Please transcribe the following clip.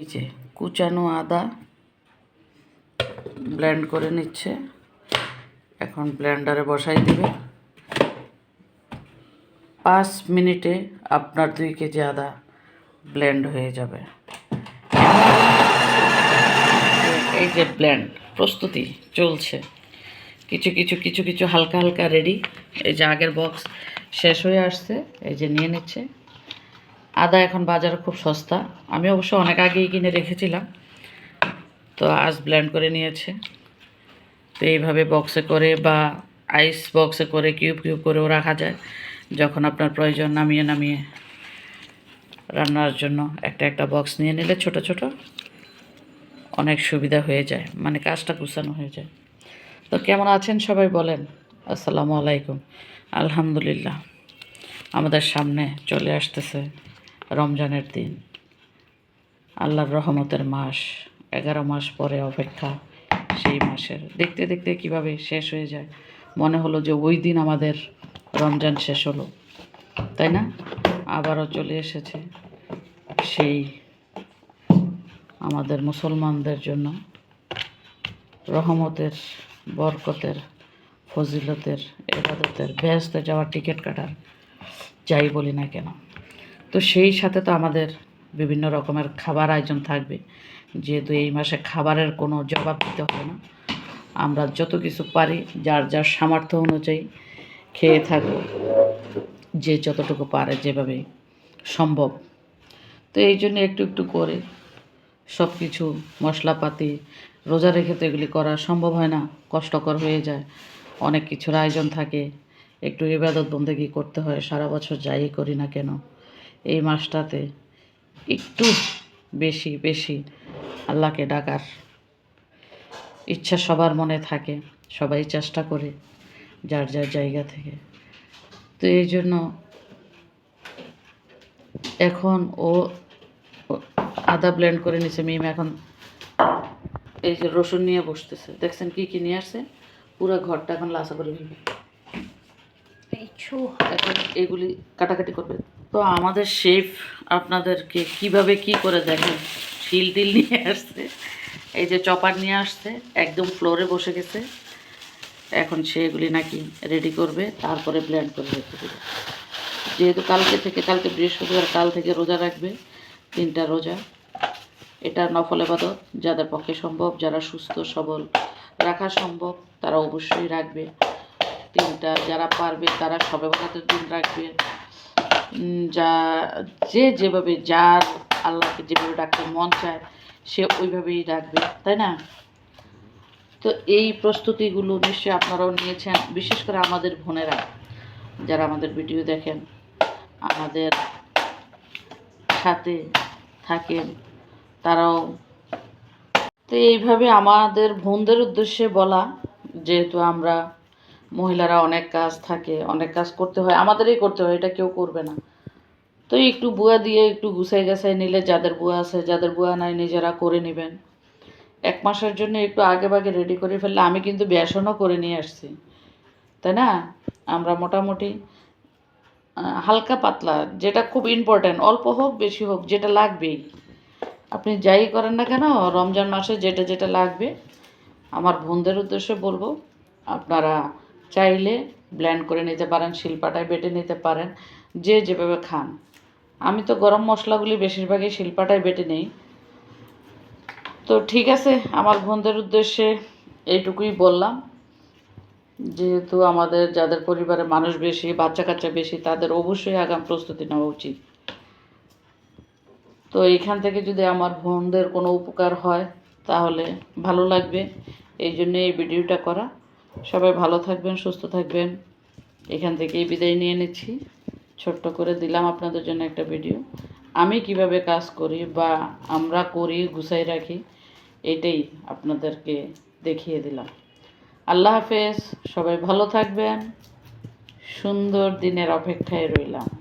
এই যে কুচানো আদা ব্লেন্ড করে নিচ্ছে। এখন ব্লেন্ডারে বসাই দিবে। পাঁচ মিনিটে আপনার দুই কেজি আদা ব্লেন্ড হয়ে যাবে। এই যে ব্লেন্ড, প্রস্তুতি চলছে। কিছু কিছু কিছু কিছু হালকা হালকা রেডি। এই যে আগের বক্স শেষ হয়ে আসছে, এই যে নিয়ে নিচ্ছে। আদা এখন বাজারে খুব সস্তা। আমি অবশ্য অনেক আগেই কিনে রেখেছিলাম। তো আজ ব্ল্যান্ড করে নিয়েছে। তো এইভাবে বক্সে করে বা আইস বক্সে করে কিউব কিউব করেও রাখা যায়। যখন আপনার প্রয়োজন নামিয়ে নামিয়ে রান্নার জন্য একটা একটা বক্স নিয়ে নিলে ছোট ছোট অনেক সুবিধা হয়ে যায়। মানে কাজটা গুছানো হয়ে যায়। তো কেমন আছেন সবাই বলেন। আসসালামু আলাইকুম। আলহামদুলিল্লাহ। আমাদের সামনে চলে আসতেছে রমজানের দিন। আল্লাহর রহমতের মাস, এগারো মাস পরে অপেক্ষা সেই মাসের। দেখতে দেখতে কীভাবে শেষ হয়ে যায়, মনে হলো যে ওই দিন আমাদের রমজান শেষ হলো, তাই না? আবারও চলে এসেছে সেই আমাদের মুসলমানদের জন্য রহমতের, বরকতের, ফজিলতের, এবাদতের ব্যস্ত যাওয়ার টিকিট কাটার, যাই বলি না কেন। তো সেই সাথে তো আমাদের বিভিন্ন রকমের খাবার আয়োজন থাকবে। যেহেতু এই মাসে খাবারের কোনো জবাব দিতে হবে না। আমরা যত কিছু পারি, যার যার সামর্থ্য অনুযায়ী খেয়ে থাকব। যে যতটুকু পারে যেভাবে সম্ভব। তো এই জন্য একটু একটু করে সব কিছু মশলাপাতি, রোজা রেখে তো এগুলি করা সম্ভব হয় না, কষ্টকর হয়ে যায়। অনেক কিছুর আয়োজন থাকে। একটু ইবাদত বন্দেগি করতে হয়, সারা বছর যাই করি না কেন। এই মাসটাতে একটু বেশি বেশি আল্লাহকে ডাকার ইচ্ছা সবার মনে থাকে, সবাই চেষ্টা করে যার যার জায়গা থেকে। তো এই জন্য এখন ও আদা ব্লেন্ড করে নিছে, মিম এখন এই যে রসুন নিয়ে বসতেছে। দেখছেন কি কি নিয়ে আসছে? পুরো ঘরটা এখন লাসা করে ফেলবে এখন এগুলি কাটাকাটি করবে। তো আমাদের শেফ আপনাদেরকে কীভাবে কি করে দেখেন? শিল টিল নিয়ে আসছে, এই যে চপার নিয়ে আসছে, একদম ফ্লোরে বসে গেছে। এখন সে এগুলি নাকি রেডি করবে, তারপরে ব্লেন্ড করে রেখে দেবে। যেহেতু কালকে থেকে, কালকে বৃহস্পতিবার, কাল থেকে রোজা রাখবে, তিনটা রোজা। এটা নফল এবাদত যাদের পক্ষে সম্ভব, যারা সুস্থ, সবল রাখা সম্ভব, তারা অবশ্যই রাখবে। তিনটা যারা পারবে তারা সবে বরাতের দিন রাখবে। উম, যা যে যেভাবে যার আল্লাহকে যেভাবে ডাকতে মন চায় সে ওইভাবেই রাখবে তাই না? তো এই প্রস্তুতিগুলো নিশ্চয়ই আপনারাও নিয়েছেন বিশেষ করে আমাদের বোনেরা যারা আমাদের ভিডিও দেখেন আমাদের সাথে থাকেন তারাও। তো এইভাবে আমাদের বোনদের উদ্দেশ্যে বলা যেহেতু আমরা মহিলারা অনেক কাজ থাকে, অনেক কাজ করতে হয়, আমাদেরই করতে হয়, এটা কেউ করবে না। তো একটু বুয়া দিয়ে একটু গুছাই গাছাই নিলে যাদের বুয়া আছে, যাদের বুয়া নাই নিজেরা করে নেবেন। এক মাসের জন্য একটু আগে ভাগে রেডি করে ফেললে আমি কিন্তু বেসনও করে নিয়ে আসছি, তাই না? আমরা মোটামুটি হালকা পাতলা, যেটা খুব ইম্পর্ট্যান্ট অল্প হোক, বেশি হোক, যেটা লাগবেই। আপনি যাই করেন না কেন, রমজান মাসে যেটা যেটা লাগবে, আমার বোনদের উদ্দেশ্যে বলব, আপনারা চাইলে ব্ল্যান্ড করে নিতে পারেন, শিলপাটায় বেটে নিতে পারেন, যে যেভাবে খান। আমি তো গরম মশলাগুলি বেশিরভাগই শিলপাটায় বেটে নেই। তো ঠিক আছে, আমার বোনদের উদ্দেশ্যে এইটুকুই বললাম। যেহেতু আমাদের যাদের পরিবারে মানুষ বেশি বাচ্চা কাচ্চা বেশি, তাদের অবশ্যই আগাম প্রস্তুতি নেওয়া উচিত। তো এইখান থেকে যদি আমার বোনদের কোনো উপকার হয়, তাহলে ভালো লাগবে। এই জন্য এই ভিডিওটা করা। সবাই ভালো থাকবেন, সুস্থ থাকবেন। এখান থেকেই বিদায় নিয়ে নিচ্ছি। ছোট্ট করে দিলাম আপনাদের জন্য একটা ভিডিও। আমি কীভাবে কাজ করি বা আমরা করি, গুছাই রাখি, এটাই আপনাদেরকে দেখিয়ে দিলাম। আল্লাহ হাফেজ, সবাই ভালো থাকবেন। সুন্দর দিনের অপেক্ষায় রইলাম।